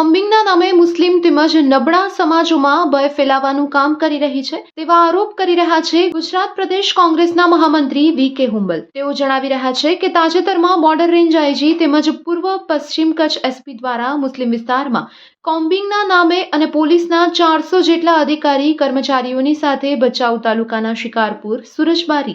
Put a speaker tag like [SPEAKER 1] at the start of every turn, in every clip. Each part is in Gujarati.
[SPEAKER 1] કોમ્બિંગના નામે મુસ્લિમ તેમજ નબળા સમાજોમાં ભય ફેલાવવાનું કામ કરી રહી છે તેવા આરોપ કરી રહ્યા છે ગુજરાત પ્રદેશ કોંગ્રેસના મહામંત્રી વી કે હુંબલ. તેઓ જણાવી રહ્યા છે કે તાજેતરમાં બોર્ડર રેન્જ આઈજી તેમજ પૂર્વ પશ્ચિમ કચ્છ એસપી દ્વારા મુસ્લિમ વિસ્તારમાં કોમ્બિંગના નામે અને પોલીસના ચારસો જેટલા અધિકારી કર્મચારીઓની સાથે ભચાઉ તાલુકાના શિકારપુર, સુરજબારી,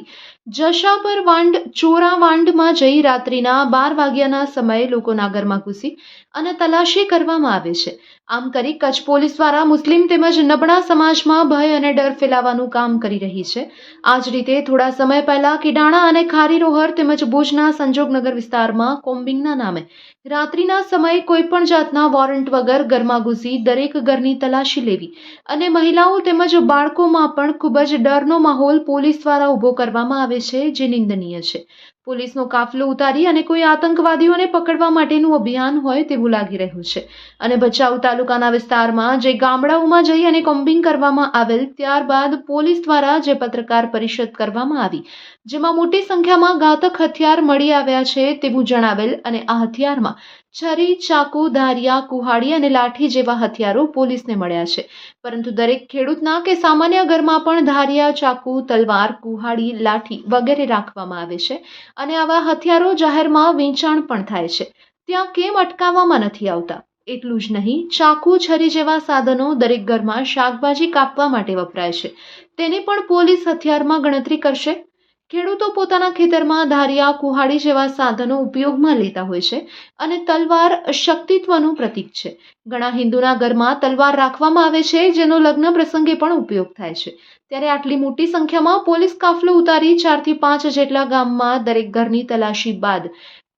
[SPEAKER 1] જશાપર વાંડ, ચોરા વાંડમાં જઈ રાત્રિના બાર વાગ્યાના સમયે લોકોના ઘરમાં ઘૂસી અને તલાશી કરવામાં આવે છે. આમ કરી કચ્છ પોલીસ દ્વારા મુસ્લિમ તેમજ નબળા સમાજમાં ભય અને ડર ફેલાવવાનું કામ કરી રહી છે. આ જ રીતે થોડા સમય પહેલા કિડાણા અને ખારી રોહર તેમજ ભુજના સંજોગનગર વિસ્તારમાં કોમ્બિંગના નામે રાત્રિના સમયે કોઈપણ જાતના વોરંટ વગર ઘરમાં ઘૂસી દરેક ઘરની તલાશી લેવી અને મહિલાઓ તેમજ બાળકોમાં પણ ખૂબ જ ડરનો માહોલ પોલીસ દ્વારા ઊભો કરવામાં આવે છે, જે નિંદનીય છે. પોલીસનો કાફલો ઉતારી અને કોઈ આતંકવાદીઓને પકડવા માટેનું અભિયાન હોય તેવું લાગી રહ્યું છે. અને ભચાઉ તાલુકાના વિસ્તારમાં જે ગામડાઓમાં જઈ અને કોમ્બિંગ કરવામાં આવેલ, ત્યારબાદ પોલીસ દ્વારા જે પત્રકાર પરિષદ કરવામાં આવી, જેમાં મોટી સંખ્યામાં ઘાતક હથિયાર મળી આવ્યા છે તેવું જણાવેલ અને આ હથિયારમાં છરી, ચાકુ, ધારિયા, કુહાડી અને લાઠી જેવા હથિયારો પોલીસને મળ્યા છે. પરંતુ દરેક ખેડૂતના કે સામાન્ય ઘરમાં પણ ધારિયા, ચાકુ, તલવાર, કુહાડી, લાઠી વગેરે રાખવામાં આવે છે અને આવા હથિયારો જાહેરમાં વેચાણ પણ થાય છે. ત્યાં કેમ અટકાવવામાં નથી આવતા? એટલું જ નહીં, ચાકુ, છરી જેવા સાધનો દરેક ઘરમાં શાકભાજી કાપવા માટે વપરાય છે. તેને પણ પોલીસ હથિયારમાં ગણતરી કરશે? ખેડૂતો પોતાના ખેતરમાં ધારિયા, કુહાડી જેવા સાધનો ઉપયોગમાં લેતા હોય છે અને તલવાર શક્તિત્વનું પ્રતીક છે. ઘણા હિન્દુના ઘરમાં તલવાર રાખવામાં આવે છે, જેનો લગ્ન પ્રસંગે પણ ઉપયોગ થાય છે. ત્યારે આટલી મોટી સંખ્યામાં પોલીસ કાફલો ઉતારી ચારથી પાંચ જેટલા ગામમાં દરેક ઘરની તલાશી બાદ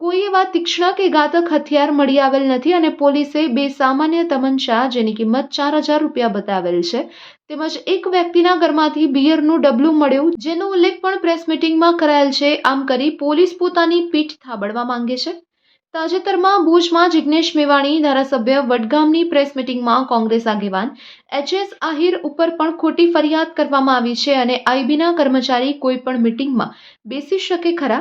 [SPEAKER 1] કોઈ એવા તીક્ષ્ણ કે ઘાતક હથિયાર મળી આવેલ નથી અને પોલીસે બે સામાન્ય તમંચા, જેની કિંમત ચાર હજાર રૂપિયા બતાવેલ છે, તેમજ એક વ્યક્તિના ઘરમાંથી બિયરનું ડબલું મળ્યું, જેનો ઉલ્લેખ પણ પ્રેસ મિટિંગમાં કરાયેલ છે. આમ કરી પોલીસ પોતાની પીઠ થાબડવા માંગે છે. તાજેતરમાં ભુજમાં જિગ્નેશ મેવાણી, ધારાસભ્ય વડગામની પ્રેસ મિટિંગમાં કોંગ્રેસ આગેવાન એચએસ આહિર ઉપર પણ ખોટી ફરિયાદ કરવામાં આવી છે અને આઈબીના કર્મચારી કોઈ પણ મિટિંગમાં બેસી શકે ખરા?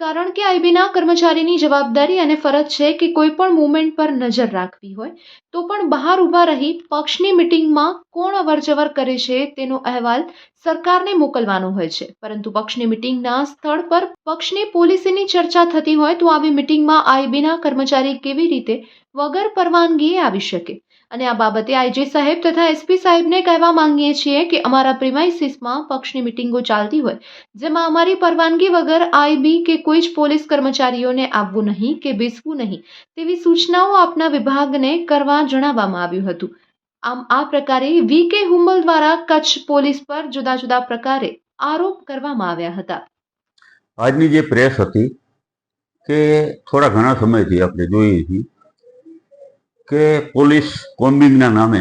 [SPEAKER 1] કારણ કે આઈબીના કર્મચારીની જવાબદારી અને ફરજ છે કે કોઈ પણ મુવમેન્ટ પર નજર રાખવી હોય, તો પણ બહાર ઊભા રહી પક્ષની મિટિંગમાં કોણ અવરજવર કરે છે તેનો અહેવાલ સરકારને મોકલવાનો હોય છે. પરંતુ પક્ષની મિટિંગના સ્થળ પર પક્ષની પોલિસીની ચર્ચા થતી હોય તો આવી મિટિંગમાં આઈબીના કર્મચારી કેવી રીતે વગર પરવાનગીએ આવી શકે? અને આ બાબતે આઈજી સાહેબ તથા એસપી સાહેબને કહેવા માંગીએ છીએ કે અમારા પ્રિમાઇસીસમાં પક્ષની મિટિંગો ચાલતી હોય, જેમાં અમારી પરવાનગી વગર આઈબી કે કોઈ જ પોલીસ કર્મચારીઓને આવવું નહીં કે બેસવું નહીં, તેવી સૂચનાઓ આપના વિભાગને કરવા જણાવવામાં આવ્યું હતું. આમ આ પ્રકારે વી કે હુંબલ દ્વારા કચ્છ પોલીસ પર જુદા જુદા પ્રકારે આરોપ કરવામાં આવ્યા હતા.
[SPEAKER 2] આજની જે પ્રેસ હતી કે થોડા ઘણા સમયથી આપણે જોઈએ છીએ કે પોલીસ કોમ્બિંગના નામે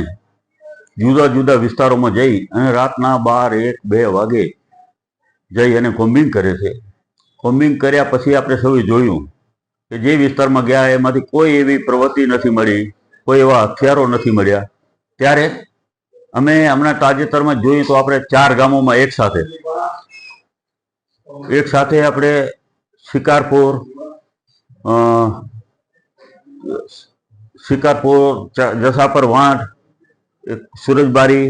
[SPEAKER 2] જુદા જુદા વિસ્તારોમાં જઈ અને રાતના બાર, એક, બે વાગે જઈ અને કોમ્બિંગ કરે છે. કોમ્બિંગ કર્યા પછી આપણે સૌએ જોયું કે જે વિસ્તારમાં ગયા એમાંથી કોઈ એવી પ્રવૃત્તિ નથી મળી, કોઈ એવા હથિયારો નથી મળ્યા. ત્યારે અમે હમણાં તાજેતરમાં જોયું તો આપણે ચાર ગામોમાં એક સાથે. એક સાથે આપણે શિકારપુર શિકારપુર જસાપર એક સુરજબારી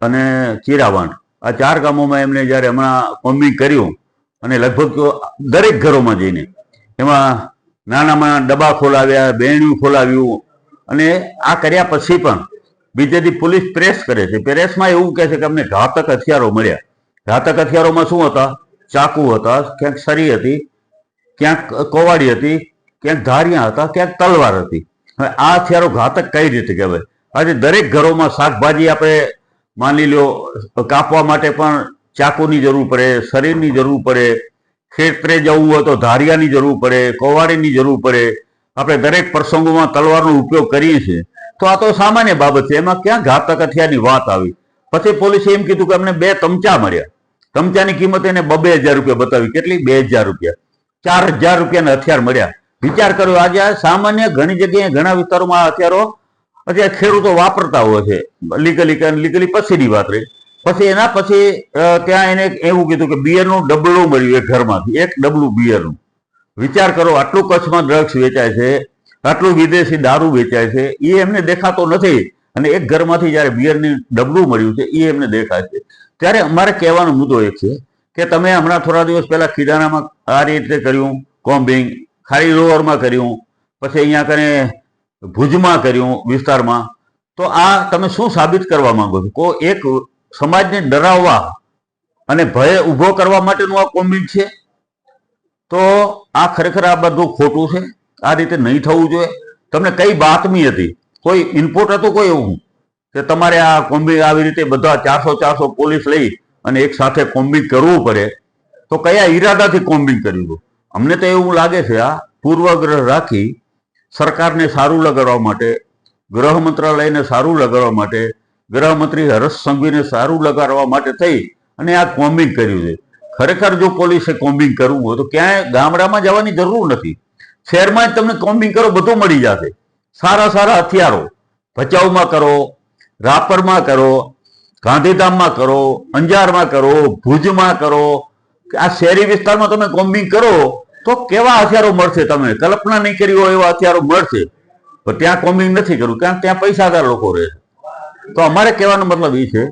[SPEAKER 2] અને ચીરાવાંઠ આ ચાર ગામોમાં એમને જ્યારે હમણાં કોમ્બિંગ કર્યું અને લગભગ દરેક ઘરોમાં જઈને એમાં નાનામાં ડબ્બા ખોલાવ્યા, બેણ્યું ખોલાવ્યું અને આ કર્યા પછી પણ બીજેથી પોલીસ પ્રેસ કરે છે. પ્રેસમાં એવું કહે છે કે અમને ઘાતક હથિયારો મળ્યા. ઘાતક હથિયારોમાં શું હતા? ચાકુ હતા, ક્યાંક સરી હતી, ક્યાંક કોવાડી હતી, ક્યાંક ધારિયા હતા, ક્યાંક તલવાર હતી. હવે આ હથિયારો ઘાતક કઈ રીતે કહેવાય? આજે દરેક ઘરોમાં શાકભાજી આપણે માની લો કાપવા માટે પણ ચાકુની જરૂર પડે, શરીરની જરૂર પડે, ખેતરે જવું હોય તો ધારિયાની જરૂર પડે, કોવાડીની જરૂર પડે. આપણે દરેક પ્રસંગોમાં તલવારનો ઉપયોગ કરીએ છીએ. તો આ તો સામાન્ય બાબત છે. એમાં ક્યાં ઘાતક હથિયારની વાત આવી? પછી પોલીસે એમ કીધું કે અમને બે તમચા મળ્યા. તમચાની કિંમત એને બબે હજાર રૂપિયા બતાવી. કેટલી? બે હજાર રૂપિયા. ચાર હજાર રૂપિયાના હથિયાર મળ્યા. વિચાર કર્યો, આજે સામાન્ય ઘણી જગ્યાએ ઘણા વિસ્તારોમાં અત્યારો અત્યારે ખેડૂતો વાપરતા હોય છે. લીગલી લીગલી પછીની વાત રહી. પછી એના પછી ત્યાં એને એવું કીધું કે બિયરનું ડબલું મળ્યું એક ઘરમાંથી, એક ડબલું બિયરનું. વિચાર કરો, આટલું કચ્છમાં ડ્રગ્સ વેચાય છે, આટલું વિદેશી દારૂ વેચાય છે, એ એમને દેખાતો નથી. અને એક ઘરમાંથી જ્યારે બિયરની ડબલું મળ્યું છે, એ એમને દેખાય છે. ત્યારે અમારે કહેવાનો મુદ્દો એ છે કે તમે હમણાં થોડા દિવસ પહેલા ખીડાણામાં આ રીતે કર્યું, કોમ્બિંગ ખારી રોવરમાં કર્યું, પછી અહીંયા કને ભુજમાં કર્યું વિસ્તારમાં. તો આ તમે શું સાબિત કરવા માંગો છો? કો એક સમાજને ડરાવવા અને ભય ઊભો કરવા માટેનું આ કોમ્બિંગ છે? તો આ ખરેખર આ બધું ખોટું છે. આ રીતે નહીં થવું જોઈએ. તમને કઈ બાતમી હતી? કોઈ ઇનપુટ હતું કોઈ એવું? કે તમારે આ કોમ્બિંગ આવી રીતે બધા ચારસો ચારસો પોલીસ લઈ અને એક સાથે કોમ્બિંગ કરવું પડે. તો કયા ઈરાદાથી કોમ્બિંગ કર્યું હતું? અમને તો એવું લાગે છે આ પૂર્વગ્રહ રાખી સરકારને સારું લગાડવા માટે, ગૃહ મંત્રાલયને સારું લગાડવા માટે ગૃહમંત્રી હર્ષ સંઘવીને સારું લગાડવા માટે થઈ અને આ કોમ્બિંગ કર્યું છે. ખરેખર જો પોલીસે કોમ્બિંગ કરવું હોય તો ક્યાંય ગામડામાં જવાની જરૂર નથી. શહેરમાં જ તમને કોમ્બિંગ કરો, બધું મળી જશે. સારા સારા હથિયારો. ભચાઉમાં કરો, રાપરમાં કરો, ગાંધીધામમાં કરો, અંજારમાં કરો, ભુજમાં કરો. આ શહેરી વિસ્તારમાં તમે કોમ્બિંગ કરો તો કેવા હથિયારો મળશે તમે? કલ્પના નહીં કરી હોય એવા હથિયારો મળશે. પણ ત્યાં કોમ્બિંગ નથી કરવું કારણ ત્યાં પૈસાદાર લોકો રહે તો અમારે કહેવાનો મતલબ એ છે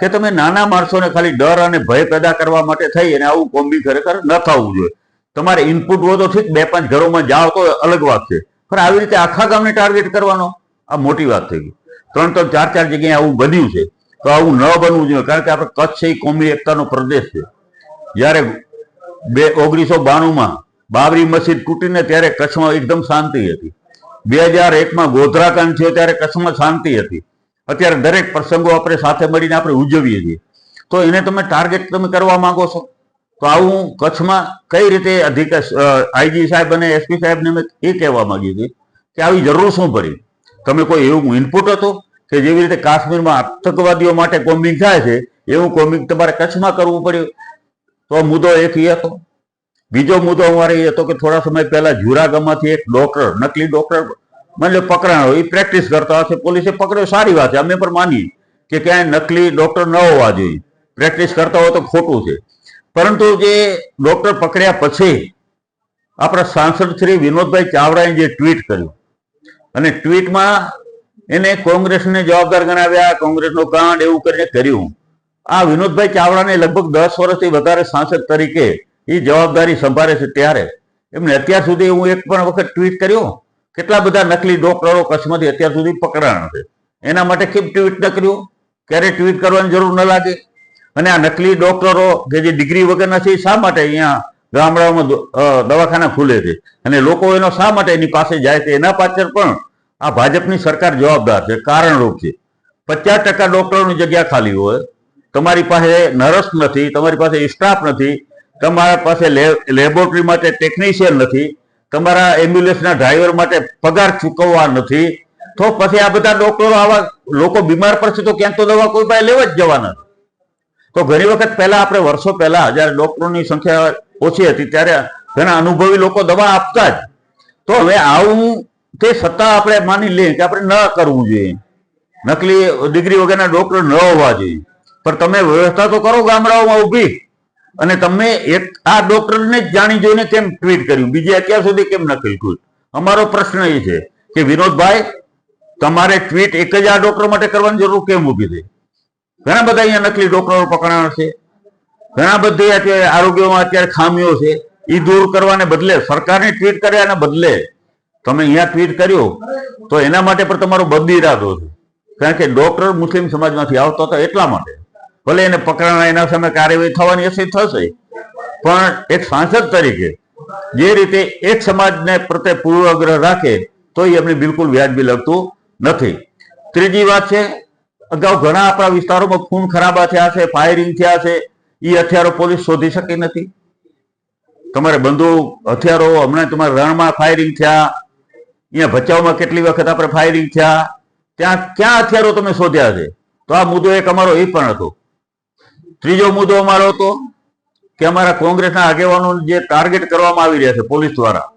[SPEAKER 2] કે તમે નાના માણસોને ખાલી ડર અને ભય પેદા કરવા માટે થઈ અને આવું કોમ્બિંગ ખરેખર ન થવું જોઈએ. તમારે ઇનપુટ હોય તો ઠીક, બે પાંચ ઘરોમાં જાઓ તો અલગ વાત છે. પણ આવી રીતે આખા ગામને ટાર્ગેટ કરવાનો? આ મોટી વાત થઈ ગઈ. ત્રણ ત્રણ, ચાર ચાર જગ્યાએ આવું બન્યું છે. તો આવું ન બનવું જોઈએ, કારણ કે આપણે કચ્છ છે એ કોમી એકતાનો પ્રદેશ છે. જ્યારે બે ઓગણીસો બાણુંમાં બાબરી મસ્જિદ તૂટીને ત્યારે કચ્છમાં એકદમ શાંતિ હતી. બે હજાર એકમાં ગોધરાકાંડ થયો ત્યારે કચ્છમાં શાંતિ હતી. અત્યારે દરેક પ્રસંગો આપણે સાથે મળીને આપણે ઉજવીએ છીએ. તો એને તમે ટાર્ગેટ તમે કરવા માંગો છો? તો આવું કચ્છમાં કઈ રીતે અધિક આઈજી સાહેબ અને એસપી સાહેબને મેં એ કહેવા માંગી હતી કે આવી જરૂર શું પડી? તમે કોઈ એવું ઇનપુટ હતો કે જેવી રીતે કાશ્મીરમાં આતંકવાદીઓ માટે કોમ્બિંગ થાય છે, એવું કોમ્બિંગ તમારે કચ્છમાં કરવું પડ્યું? તો મુદ્દો એક એ હતો. બીજો મુદ્દો અમારે એ હતો કે થોડા સમય પહેલા જુરા ગામમાંથી એક ડોક્ટર, નકલી ડોક્ટર મને પકડાયો. એ પ્રેક્ટિસ કરતા હશે. પોલીસે પકડ્યો. સારી વાત છે. અમે પણ માની કે ક્યાંય નકલી ડોક્ટર ન હોવા જોઈએ. પ્રેક્ટિસ કરતા હોય તો ખોટું છે. પરંતુ જે ડોક્ટર પકડ્યા પછી આપણા સાંસદ શ્રી વિનોદભાઈ ચાવડાએ જે ટ્વીટ કર્યું. અને ટ્વીટમાં એને કોંગ્રેસને જવાબદાર ગણાવ્યા. કોંગ્રેસનો કાંડ એવું કરીને કર્યું. આ વિનોદભાઈ ચાવડાને લગભગ દસ વર્ષથી વધારે સાંસદ તરીકે એ જવાબદારી સંભાળે છે ત્યારે. એમને અત્યાર સુધી હું એક પણ વખત ટ્વીટ કર્યો, કેટલા બધા નકલી ડોક્ટરો કચ્છમાંથી અત્યાર સુધી પકડાણા છે. એના માટે કેમ ટ્વીટ ન કર્યું, ક્યારે ટ્વીટ કરવાની જરૂર ન લાગે. અને આ નકલી ડોક્ટરો કે જે ડિગ્રી વગરના છે એ શા માટે અહીંયા ગામડાઓમાં દવાખાના ખુલે છે? અને લોકો એનો શા માટે એની પાસે જાય છે? એના પાછળ પણ આ ભાજપની સરકાર જવાબદાર છે, કારણરૂપ છે. પચાસ ટકા ડોક્ટરોની જગ્યા ખાલી હોય. તમારી પાસે નર્સ નથી, તમારી પાસે સ્ટાફ નથી તમારા પાસે લેબોરેટરી માટે ટેકનિશિયન નથી, તમારા એમ્બ્યુલન્સના ડ્રાઈવર માટે પગાર ચૂકવવા નથી, તો પછી આ બધા ડોક્ટરો આવા લોકો બીમાર પડશે તો ક્યાંક તો દવા કોઈ પાસે લેવા જ જવાના તો ઘણી વખત પહેલા આપણે વર્ષો પહેલા જ્યારે ડોક્ટરોની સંખ્યા ઓછી હતી ત્યારે ઘણા અનુભવી લોકો દવા આપતા જ. તો હવે આવું તે સત્તા આપણે માની લઈએ કે આપણે ન કરવું જોઈએ. નકલી ડિગ્રી વગરના ડોક્ટર ન હોવા જોઈએ. પણ તમે વ્યવસ્થા તો કરો ગામડાઓમાં ઊભી. અને તમે એક આ ડોક્ટરને જ જાણી જોઈને કેમ ટ્વીટ કર્યું? બીજી અત્યાર સુધી કેમ નથી ટ્વીટ અમારો પ્રશ્ન એ છે કે વિનોદભાઈ, તમારે ટ્વીટ એક જ આ ડોક્ટર માટે કરવાની જરૂર કેમ ઊભી થઈ? ઘણા બધા અહીંયા નકલી ડોક્ટરો પકડાણા છે. ઘણા બધી અત્યારે આરોગ્યમાં અત્યારે ખામીઓ છે. એ દૂર કરવાને બદલે સરકારને ટ્વીટ કર્યાને બદલે તમે અહીંયા ટ્વીટ કર્યો તો એના માટે પણ તમારો બદલી ઇરાદો છે કારણ કે ડોક્ટર મુસ્લિમ સમાજમાંથી આવતો હતો એટલા માટે. ભલે એને પકડાણા એના સામે કાર્યવાહી થવાની હશે થશે. પણ એક સાંસદ તરીકે જે રીતે એક સમાજને પ્રત્યે પૂર્વાગ્રહ રાખે તો એમને બિલકુલ વ્યાજબી લાગતું નથી. ત્રીજી વાત છે, અગાઉ ઘણા આપણા વિસ્તારોમાં ખૂન ખરાબા થયા છે, ફાયરિંગ થયા છે એ હથિયારો પોલીસ શોધી શકી નથી. તમારે બંદૂક હથિયારો, હમણાં તમારે રણમાં ફાયરિંગ થયા, અહીંયા ભચાઉમાં કેટલી વખત આપણે ફાયરિંગ થયા, ત્યાં ક્યાં હથિયારો તમે શોધ્યા છે? તો આ મુદ્દો એક અમારો એ પણ હતો. ત્રીજો મુદ્દો અમારો હતો કે અમારા કોંગ્રેસના આગેવાનો જે ટાર્ગેટ કરવામાં આવી રહ્યા છે પોલીસ દ્વારા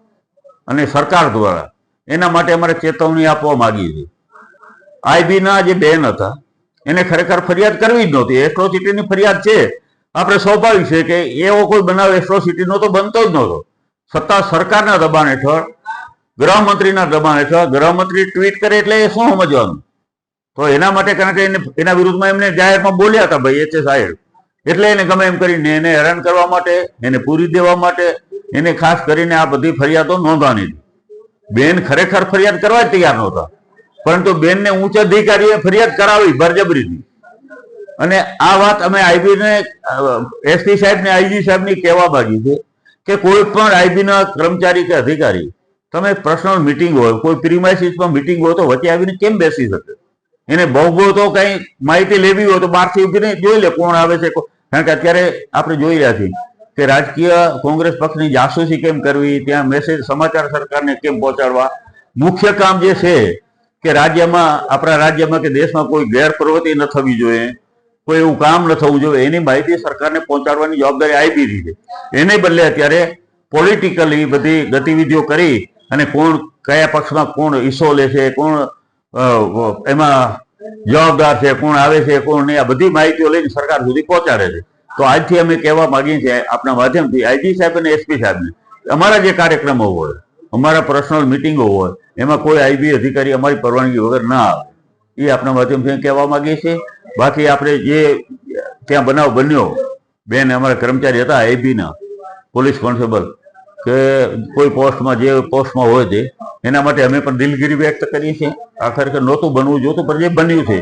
[SPEAKER 2] અને સરકાર દ્વારા, એના માટે અમારે ચેતવણી આપવા માંગી હતી આઈબીના જે બેન હતા, એને ખરેખર ફરિયાદ કરવી જ નહોતી. એટ્રોસિટીની ફરિયાદ છે. આપણે સ્વાભાવિક છે કે એવો કોઈ બનાવ એટ્રોસિટીનો તો બનતો જ નહોતો. સત્તા સરકારના દબાણ હેઠળ, ગૃહમંત્રીના દબાણ હેઠળ, ગૃહમંત્રી ટ્વીટ કરે એટલે એ શું સમજવાનું? તો એના માટે કારણ કે એને વિરુદ્ધમાં એમને જાહેરમાં બોલ્યા હતા ભાઈ એચ સાહેબ એટલે એને ગમે એમ કરીને એને હેરાન કરવા માટે, એને પૂરી દેવા માટે, એને ખાસ કરીને આ બધી ફરિયાદો નોંધવાની બેન ખરેખર ફરિયાદ કરવા જ તૈયાર નહોતા. પરંતુ બેનને ઉચ્ચ અધિકારીએ ફરિયાદ કરાવી બરજબરીની અને આ વાત અમે આઈબી ને એસપી સાહેબ ને આઈજી સાહેબની કહેવા માંગી છે કે કોઈ પણ આઈબી ના કર્મચારી કે અધિકારી, તમે પર્સનલ મિટિંગ હોય, કોઈ પ્રીમાઇસીસમાં મિટિંગ હોય તો વચ્ચે આવીને કેમ બેસી શકે? એને બહુ બહુ તો કઈ માહિતી લેવી હોય તો બહારથી ઉભીને જોઈ લે કોણ આવે છે કારણ કે અત્યારે આપણે જોઈ રહ્યા છીએ કે રાજકીય કોંગ્રેસ પક્ષની જાસૂસી કેમ કરવી, ત્યાં મેસેજ સમાચાર સરકારને કેમ પહોંચાડવા? મુખ્ય કામ જે છે કે રાજ્યમાં, આપણા રાજ્યમાં કે દેશમાં કોઈ ગેરપ્રવૃત્તિ ન થવી જોઈએ, કોઈ એવું કામ ન થવું જોઈએ, એની માહિતી સરકારને પહોંચાડવાની જવાબદારી આઈબીની છે. એને બદલે અત્યારે પોલિટિકલી બધી ગતિવિધિઓ કરી અને કોણ કયા પક્ષમાં કોણ હિસ્સો લે છે કોણ એમાં જવાબદાર છે, કોણ આવે છે, કોણ નહીં, આ બધી માહિતીઓ લઈને સરકાર સુધી પહોંચાડે છે. તો આજથી અમે કહેવા માગીએ છીએ આપણા માધ્યમથી, આઈજી સાહેબ અને એસપી સાહેબને, અમારા જે કાર્યક્રમો હોય, અમારા પર્સનલ મિટિંગો હોય, એમાં કોઈ આઈબી અધિકારી અમારી પરવાનગી વગર ના આવે. એ આપણા માધ્યમથી કહેવા માંગીએ છીએ. બાકી આપણે જે ત્યાં બનાવ બન્યો, બેન અમારા કર્મચારી હતા, આઈબીના, પોલીસ કોન્સ્ટેબલ કે કોઈ પોસ્ટમાં જે પોસ્ટમાં હોય છે, એના માટે અમે પણ દિલગીરી વ્યક્ત કરીએ છીએ. આ ખરેખર નહોતું બનવું જોતું, પણ જે બન્યું છે,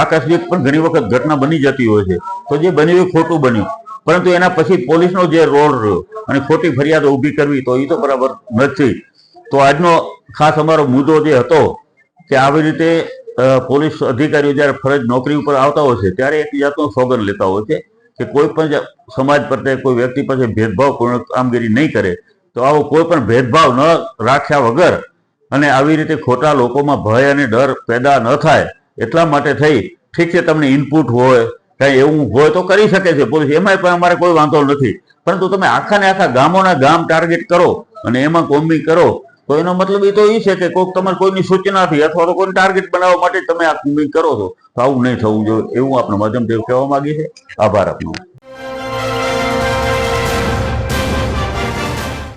[SPEAKER 2] આકસ્મિક પણ ઘણી વખત ઘટના બની જતી હોય છે. તો જે બન્યું એ ખોટું બન્યું. પરંતુ એના પછી પોલીસનો જે રોલ રહ્યો અને ખોટી ફરિયાદ ઊભી કરવી, તો એ તો બરાબર નથી. તો આજનો ખાસ અમારો મુદ્દો જે હતો, કે આવી રીતે પોલીસ અધિકારીઓ જ્યારે ફરજ નોકરી ઉપર આવતા હોય છે, ત્યારે એક જાતનો સોગન લેતા હોય છે, કે કોઈ પણ સમાજ પ્રત્યે કોઈ વ્યક્તિ પાસે ભેદભાવપૂર્ણ કામગીરી નહીં કરે તો આવો કોઈ પણ ભેદભાવ ન રાખ્યા વગર અને આવી રીતે ખોટા લોકોમાં ભય અને ડર પેદા ન થાય, એટલા માટે થઈ, ઠીક છે તમને ઇનપુટ હોય, કાંઈ એવું હોય તો કરી શકે છે, પોલીસ એમાં પણ અમારે કોઈ વાંધો નથી. પરંતુ તમે આખા ને આખા ગામોના ગામ ટાર્ગેટ કરો અને એમાં કોમ્બિંગ કરો, તો એનો મતલબ એ તો એ છે કે કોઈક તમારે કોઈની સૂચનાથી અથવા તો કોઈ ટાર્ગેટ બનાવવા માટે તમે આ કોમ્બિંગ કરો છો. તો આવું નહીં થવું જોઈએ, એવું આપણા માધ્યમથી કહેવા માંગીએ છીએ. આભાર આપનો.